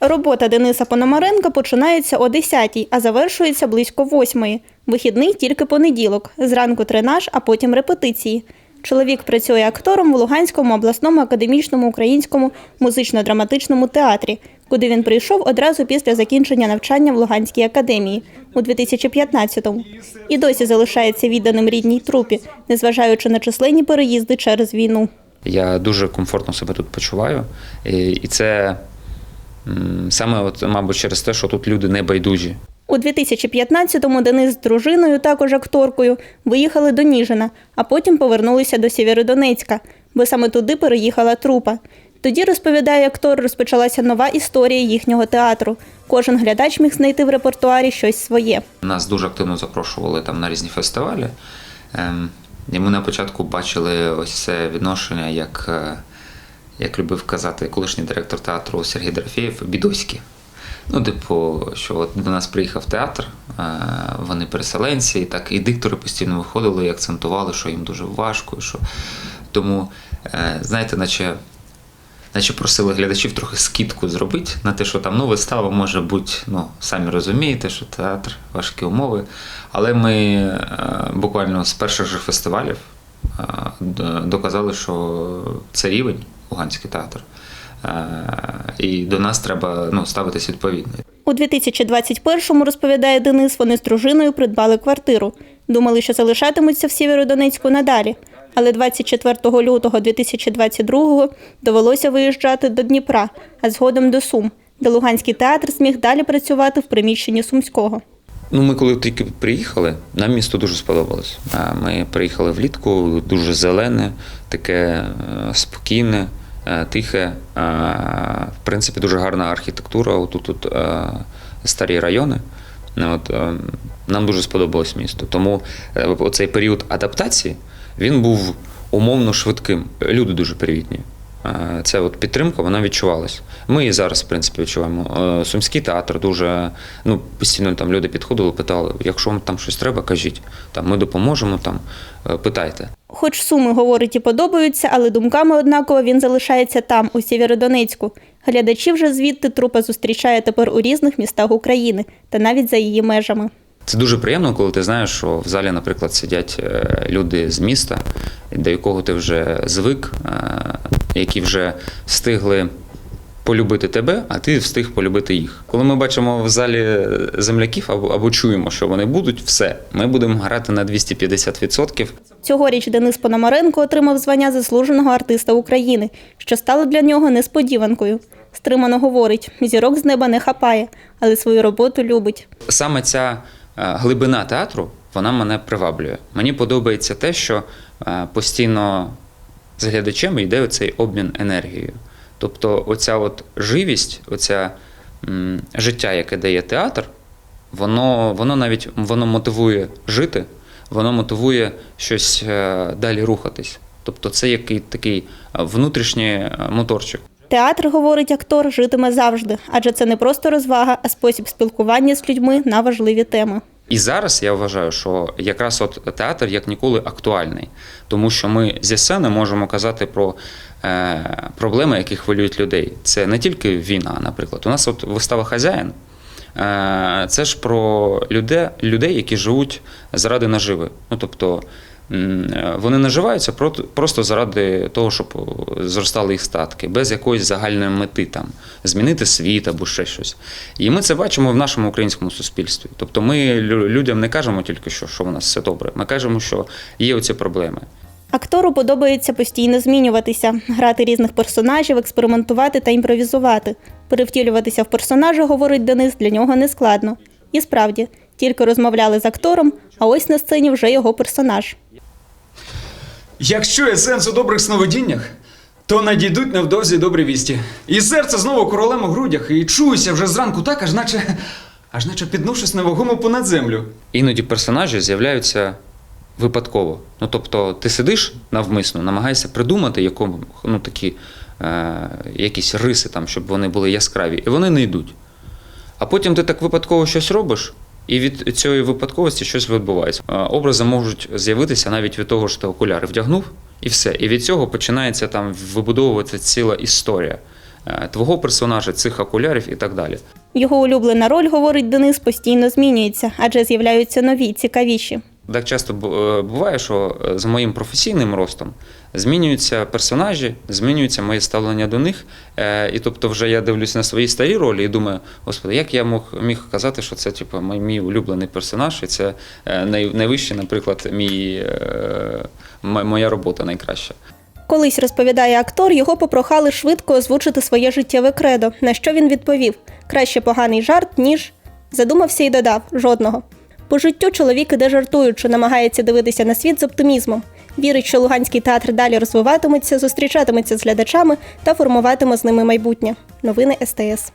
Робота Дениса Пономаренка починається о 10-й, а завершується близько 8-ї. Вихідний тільки понеділок. Зранку тренаж, а потім репетиції. Чоловік працює актором в Луганському обласному академічному українському музично-драматичному театрі, куди він прийшов одразу після закінчення навчання в Луганській академії у 2015-му. І досі залишається відданим рідній трупі, незважаючи на численні переїзди через війну. Я дуже комфортно себе тут почуваю. І це саме, от, мабуть, через те, що тут люди не байдужі. У 2015-му Денис з дружиною, також акторкою, виїхали до Ніжина, а потім повернулися до Сєвєродонецька, бо саме туди переїхала трупа. Тоді, розповідає актор, розпочалася нова історія їхнього театру. Кожен глядач міг знайти в репертуарі щось своє. Нас дуже активно запрошували там на різні фестивалі. Ем, І ми на початку бачили ось це відношення, як, е, як любив казати колишній директор театру Сергій Дорофєєв, бідоськи. Ну, типу, що от до нас приїхав театр, е, вони переселенці, і так і диктори постійно виходили і акцентували, що їм дуже важко. Що... Тому, е, знаєте, наче наче просили глядачів трохи скидку зробити на те, що там ну, вистава може бути, ну, самі розумієте, що театр, важкі умови. Але ми е, буквально з перших же фестивалів доказали, що це рівень Луганський театр. Е, І до нас треба ну, ставитись відповідно. У 2021-му, розповідає Денис, вони з дружиною придбали квартиру. Думали, що залишатимуться в Сєвєродонецьку надалі. Але 24 лютого 2022-го довелося виїжджати до Дніпра, а згодом до Сум, де Луганський театр зміг далі працювати в приміщенні Сумського. Ну, ми коли тільки приїхали, нам місто дуже сподобалось. Ми приїхали влітку, дуже зелене, таке е, спокійне, е, тихе. В принципі, дуже гарна архітектура. Отут тут е, старі райони. Ну, От, е, нам дуже сподобалось місто. Тому е, оцей період адаптації він був умовно швидким. Люди дуже привітні. Е, Це от підтримка, вона відчувалась. Ми і зараз, в принципі, відчуваємо. Е, Сумський театр дуже ну, постійно там люди підходили, питали, якщо вам там щось треба, кажіть. Там ми допоможемо, там е, питайте. Хоч суми, говорить, і подобаються, але думками однаково він залишається там, у Сєвєродонецьку. Глядачі вже звідти трупа зустрічає тепер у різних містах України та навіть за її межами. Це дуже приємно, коли ти знаєш, що в залі, наприклад, сидять е, люди з міста, до якого ти вже звик, е, які вже встигли полюбити тебе, а ти встиг полюбити їх. Коли ми бачимо в залі земляків або, або чуємо, що вони будуть, все, ми будемо грати на 250%. Цьогоріч Денис Пономаренко отримав звання заслуженого артиста України, що стало для нього несподіванкою. Стримано говорить, зірок з неба не хапає, але свою роботу любить. Саме ця е, глибина театру вона мене приваблює. Мені подобається те, що е, постійно з глядачем йде оцей обмін енергією. Тобто, оця от живість, оця м, життя, яке дає театр, воно, воно навіть воно мотивує жити, воно мотивує щось е, далі рухатись. Тобто, це який такий е, внутрішній е, моторчик. Театр, говорить актор, житиме завжди, адже це не просто розвага, а спосіб спілкування з людьми на важливі теми. І зараз я вважаю, що якраз от театр як ніколи актуальний, тому що ми зі сцени можемо казати про е, проблеми, які хвилюють людей. Це не тільки війна, наприклад. У нас от вистава хазяїн. Е, це ж про людей, людей, які живуть заради наживи. Ну тобто вони наживаються просто заради того, щоб зростали їх статки, без якоїсь загальної мети там змінити світ або ще щось. І ми це бачимо в нашому українському суспільстві. Тобто ми лю- людям не кажемо тільки, що, що у нас все добре. Ми кажемо, що є оці проблеми. Актору подобається постійно змінюватися, грати різних персонажів, експериментувати та імпровізувати. Перевтілюватися в персонажа, говорить Денис, для нього не складно. І справді, тільки розмовляли з актором, а ось на сцені вже його персонаж. Якщо є сенс у добрих сновидіннях, то надійдуть невдовзі добрі вісті. І серце знову королем у грудях, і чуюся вже зранку так, аж наче, аж наче піднувшись невагомо понад землю. Іноді персонажі з'являються випадково. Ну тобто, ти сидиш навмисно, намагаєшся придумати якому, ну, такі, е, якісь риси, там, щоб вони були яскраві, і вони не йдуть. А потім ти так випадково щось робиш, і від цієї випадковості щось відбувається. Образи можуть з'явитися навіть від того, що ти окуляри вдягнув, і все. І від цього починається там вибудовувати ціла історія. е, твого персонажа, цих окулярів і так далі. Його улюблена роль, говорить Денис, постійно змінюється, адже з'являються нові, цікавіші. Так часто е, буває, що е, з моїм професійним ростом змінюються персонажі, змінюється моє ставлення до них. Е, І тобто, вже я дивлюся на свої старі ролі і думаю, господи, як я мог міг казати, що це типу, мій, мій улюблений персонаж, і це най, найвищий, наприклад, мій, моя робота найкраща. Колись розповідає актор, його попрохали швидко озвучити своє життєве кредо. На що він відповів: краще поганий жарт, ніж задумався і додав жодного. По життю чоловік іде жартуючи, намагається дивитися на світ з оптимізмом. Вірить, що Луганський театр далі розвиватиметься, зустрічатиметься з глядачами та формуватиме з ними майбутнє. Новини СТС.